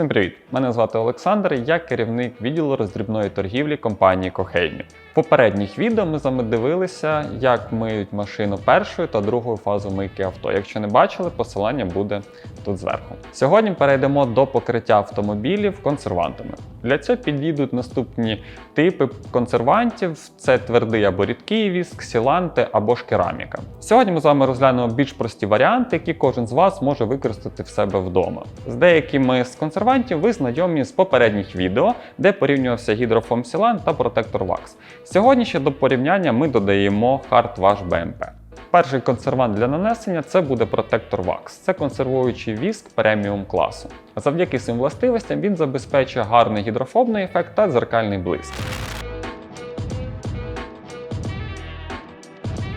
Всім привіт! Мене звати Олександр, я керівник відділу роздрібної торгівлі компанії Кохеймі. В попередніх відео ми з вами дивилися, як миють машину першої та другої фази мийки авто. Якщо не бачили, посилання буде тут зверху. Сьогодні перейдемо до покриття автомобілів консервантами. Для цього підійдуть наступні типи консервантів: це твердий або рідкий віск, сіланти або ж кераміка. Сьогодні ми з вами розглянемо більш прості варіанти, які кожен з вас може використати в себе вдома. З деякими з консервантів ви знайомі з попередніх відео, де порівнювався гідрофом Сілан та протектор Wax. Сьогодні ще до порівняння ми додаємо Hard Wash BMP. Перший консервант для нанесення це буде протектор Wax. Це консервуючий віск преміум класу. Завдяки своїм властивостям він забезпечує гарний гідрофобний ефект та дзеркальний блиск.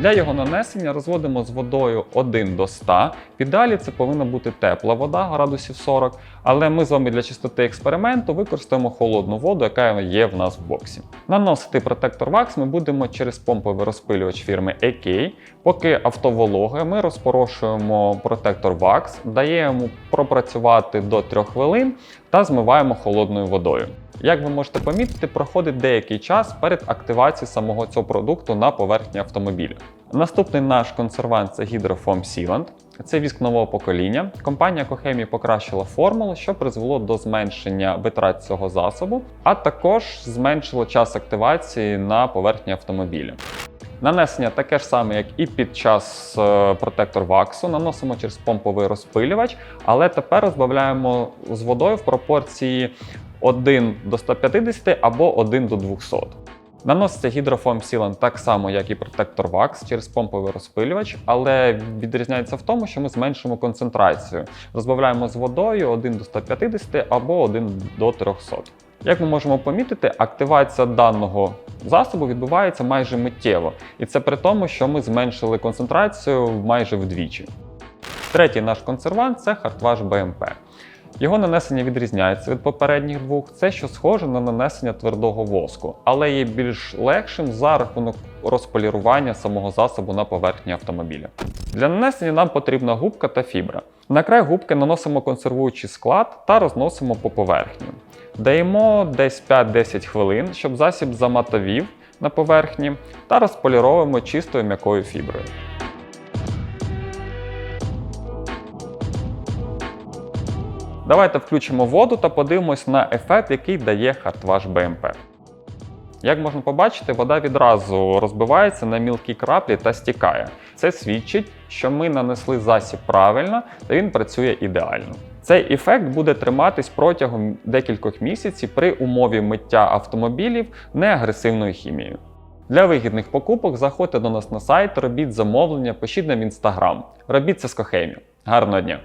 Для його нанесення розводимо з водою 1 до 100. В ідеалі це повинна бути тепла вода, градусів 40, але ми з вами для чистоти експерименту використаємо холодну воду, яка є в нас в боксі. Наносити протектор Wax ми будемо через помповий розпилювач фірми AK. Поки авто вологе, ми розпорошуємо протектор Wax, даємо пропрацювати до 3 хвилин та змиваємо холодною водою. Як ви можете помітити, проходить деякий час перед активацією самого цього продукту на поверхні автомобіля. Наступний наш консервант це Hydrofoam Sealant. Це віск нового покоління. Компанія Кохемі покращила формулу, що призвело до зменшення витрат цього засобу, а також зменшило час активації на поверхні автомобіля. Нанесення таке ж саме, як і під час е, протектор ваксу. Наносимо через помповий розпилювач, але тепер розбавляємо з водою в пропорції 1 до 150 або 1 до 200. Наноситься гідрофом Sealant так само, як і протектор Wax через помповий розпилювач, але відрізняється в тому, що ми зменшимо концентрацію. Розбавляємо з водою 1 до 150 або 1 до 300. Як ми можемо помітити, активація даного засобу відбувається майже миттєво, і це при тому, що ми зменшили концентрацію майже вдвічі. Третій наш консервант це Hardwash BMP. Його нанесення відрізняється від попередніх двох. Це що схоже на нанесення твердого воску, але є більш легшим за рахунок розполірування самого засобу на поверхні автомобіля. Для нанесення нам потрібна губка та фібра. На край губки наносимо консервуючий склад та розносимо по поверхні. Даємо десь 5-10 хвилин, щоб засіб заматовів на поверхні, та розполіровуємо чистою м'якою фіброю. Давайте включимо воду та подивимось на ефект, який дає Hardwash BMP. Як можна побачити, вода відразу розбивається на мілкі краплі та стікає. Це свідчить, що ми нанесли засіб правильно та він працює ідеально. Цей ефект буде триматись протягом декількох місяців при умові миття автомобілів неагресивною хімією. Для вигідних покупок заходьте до нас на сайт, робіть замовлення, пишіть нам в інстаграм. Робіть це з кохемі. Гарного дня!